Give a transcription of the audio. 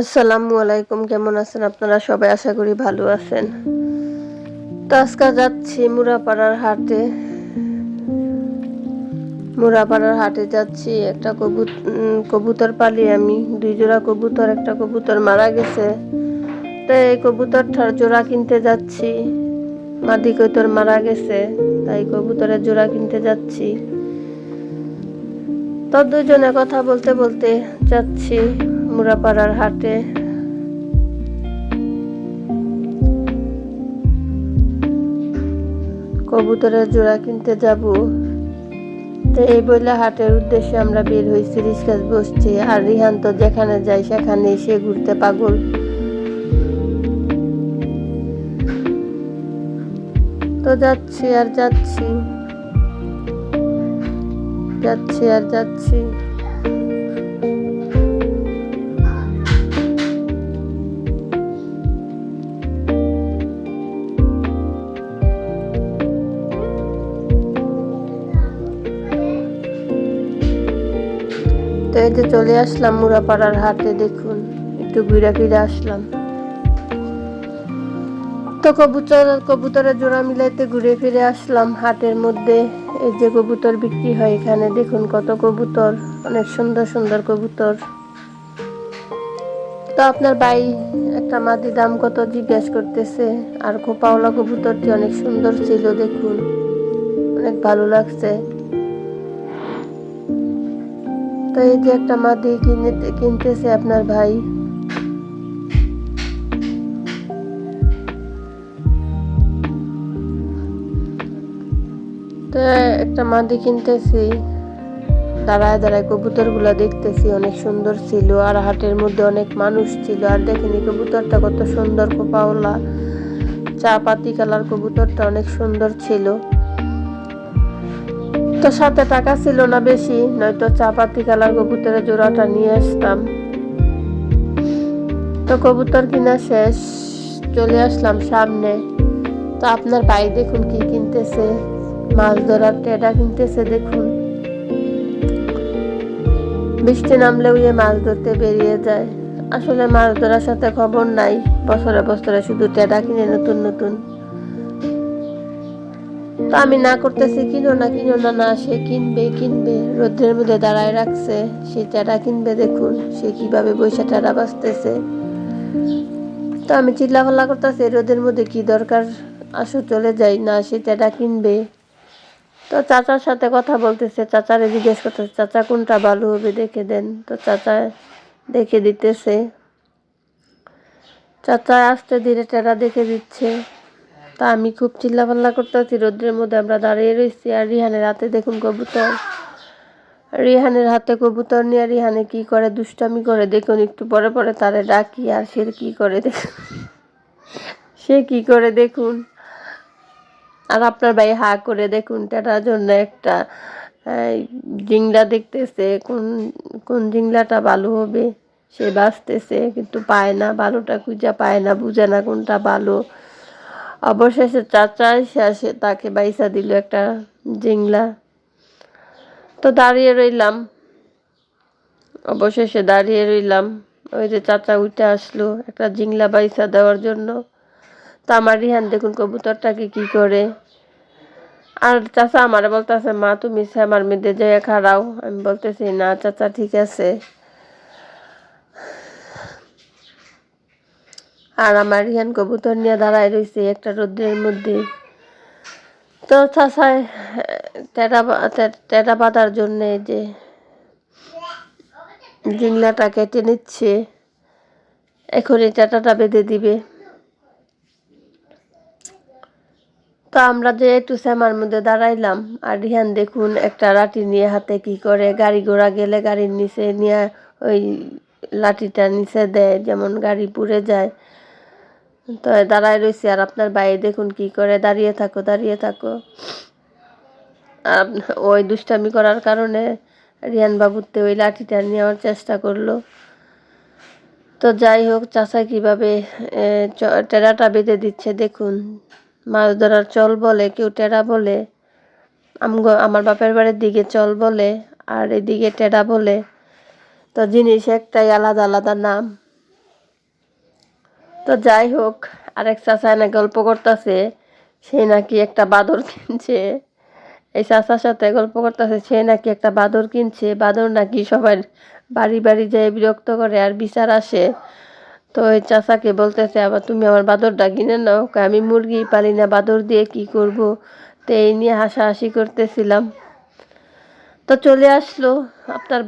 আসসালামু আলাইকুম, কেমন আছেন আপনারা? সবাই আশা করি ভালো আছেন। তো আজকে যাচ্ছি মুরাপাড়ার হাটে। মুরাপাড়ার হাটে যাচ্ছি, একটা কবুত কবুতর পালি আমি, দুই জোড়া কবুতর, একটা কবুতর মারা গেছে। তো এই কবুতরটার জোড়া কিনতে যাচ্ছি। মাদি কৈতর মারা গেছে, তাই কবুতরের জোড়া কিনতে যাচ্ছি। তো দুজনে কথা বলতে বলতে যাচ্ছি। মুরাপাড়ার হাটে। কবুতরের জোড়া কিনতে যাব। তো এই বলে হাটের উদ্দেশ্যে আমরা বের হয়েছি রিক্সাস বসছি। আর রিহান তো যেখানে যাই সেখানে সে ঘুরতে পাগল। তো যাচ্ছি আর যাচ্ছি। যাচ্ছি আর যাচ্ছি। তো এই যে চলে আসলাম মুরাপাড়ার হাটে, দেখুন, একটু ঘুরে ফিরে আসলাম। তো কবুতর, কবুতরের জোড়া মিলাইতে ঘুরে ফিরে আসলাম হাটের মধ্যে। এই যে কবুতর বিক্রি হয় এখানে, দেখুন কত কবুতর, অনেক সুন্দর সুন্দর কবুতর। তো আপনার ভাই একটা মাদি দাম কত জিজ্ঞেস করতেছে, আর খোপাওয়ালা কবুতরটি অনেক সুন্দর ছিল, দেখুন, অনেক ভালো লাগছে। তো এই যে একটা মাদি কিনে, কিনতেছে আপনার ভাই। তো একটা মাদি কিনতেছি। দাঁড়ায় দাঁড়ায় কবুতরগুলা দেখতেছি, অনেক সুন্দর ছিল। আর হাটের মধ্যে অনেক মানুষ ছিল। আর দেখেনি কবুতরটা কত সুন্দর কোপাওলা। চা পাতি কালার কবুতরটা অনেক সুন্দর ছিল। তো সাথে টাকা ছিল না বেশি, নয়তো চা পাতি কালার কবুতরের জোড়াটা নিয়ে আসতাম। তো কবুতর কিনা শেষ, চলে আসলাম সামনে। তো আপনার ভাই দেখুন কি কিনতেছে, মাছ ধরার টেডা কিনতেছে দেখুন। বৃষ্টি নামলে উয়ে মাছ ধরতে বেরিয়ে যায়। আসলে মাছ ধরার সাথে খবর নাই, বছরে বছরে শুধু টেডা কিনে নতুন নতুন। তো আমি না করতেছি, কিনো না কিনো না না, সে কিনবে কিনবে, রোদ্রের মধ্যে দাঁড়ায় রাখছে, সে টেডা কিনবে দেখুন, সে কীভাবে বৈশা টেডা বাঁচতেছে। তো আমি চিল্লা ফাল্লা করতেছি, রোদের মধ্যে কি দরকার? আসো, চলে যাই, না, সে টেডা কিনবে। তো চাচার সাথে কথা বলতেছে, চাচারে জিজ্ঞেস করতেছে, চাচা, কোনটা ভালো হবে দেখে দেন? তো চাচা দেখে দিতেছে। চাচা আসতে ধীরে টেরা দেখে দিচ্ছে। তা আমি খুব চিল্লাপাল্লা করতেছি, রোদ্রের মধ্যে আমরা দাঁড়িয়ে রয়েছি আর রিহানের হাতে দেখুন কবুতর। রিহানের হাতে কবুতর নিয়ে রিহানে কি করে দুষ্টামি করে, দেখুন একটু পরে পরে তারে ডাকি, আর সে কি করে দেখুন। সে কি করে দেখুন। আর আপনার ভাই হা করে দেখুন, টাটার জন্য একটা জিংলা দেখতেছে, কোন কোন জিংলাটা ভালো হবে। সে বাঁচতেছে, কিন্তু পায় না ভালোটা খুঁজা পায় না, বুঝে না কোনটা ভালো অবশেষে চাচা এসে আসে তাকে বাইসা দিল একটা জিংলা। তো দাঁড়িয়ে রইলাম। অবশেষে দাঁড়িয়ে রইলাম। ওই যে চাচা উঠে আসলো একটা জিংলা বাইসা দেওয়ার জন্য। তো আমার রিহান দেখুন কবুতরটাকে কি করে। আর চাচা আমার বলতেছে, মা, তুমি সে আমার মেয়েদের জায়গা খাড়াও। আমি বলতেছি, না, চাচা, ঠিক আছে। আর আমার রিহান কবুতর নিয়ে দাঁড়ায় রয়েছে একটা রোদ্রের মধ্যে। তো চাচায় টেরা টেরা বাঁধার জন্যে যে জিংলাটা কেটে নিচ্ছে। এখন এই টেটাটা বেঁধে দিবে। তো আমরা যে একটু শ্যামার মধ্যে দাঁড়াইলাম, আর রিহান দেখুন একটা লাঠি নিয়ে হাতে কি করে। গাড়ি ঘোড়া গেলে গাড়ির নিচে নিয়ে ওই লাঠিটা নিচে দেয়, যেমন গাড়ি পুড়ে যায়। তো দাঁড়ায় রয়েছি আর আপনার বাইরে দেখুন কি করে দাঁড়িয়ে থাকো দাঁড়িয়ে থাকো। আর ওই দুষ্টামি করার কারণে রিয়ান বাবুতে ওই লাঠিটা নেওয়ার চেষ্টা করল। তো যাই হোক চাচা কীভাবে টেরাটা বেঁধে দিচ্ছে দেখুন। মাছ ধরার চল বলে, কেউ টেরা বলে আমার বাপের বাড়ির দিকে চল বলে, আর এদিকে টেরা বলে। তো জিনিস একটাই আলাদা আলাদা নাম। তো যাই হোক, আরেক চাচা না গল্প করতেছে, সে নাকি একটা বাদর কিনছে। এই চাচার সাথে গল্প করতেছে, সে নাকি একটা বাদর কিনছে। বাদর নাকি সবাই বাড়ি বাড়ি যেয়ে বিরক্ত করে আর বিচার আসে। তো ওই চাচাকে বলতেছে, আবার তুমি আমার বাদরটা কিনে নাও। আমি মুরগি পালি না, বাদর দিয়ে কি করব? তো এই নিয়ে হাসাহাসি করতেছিলাম। তো চলে আসলো আপনার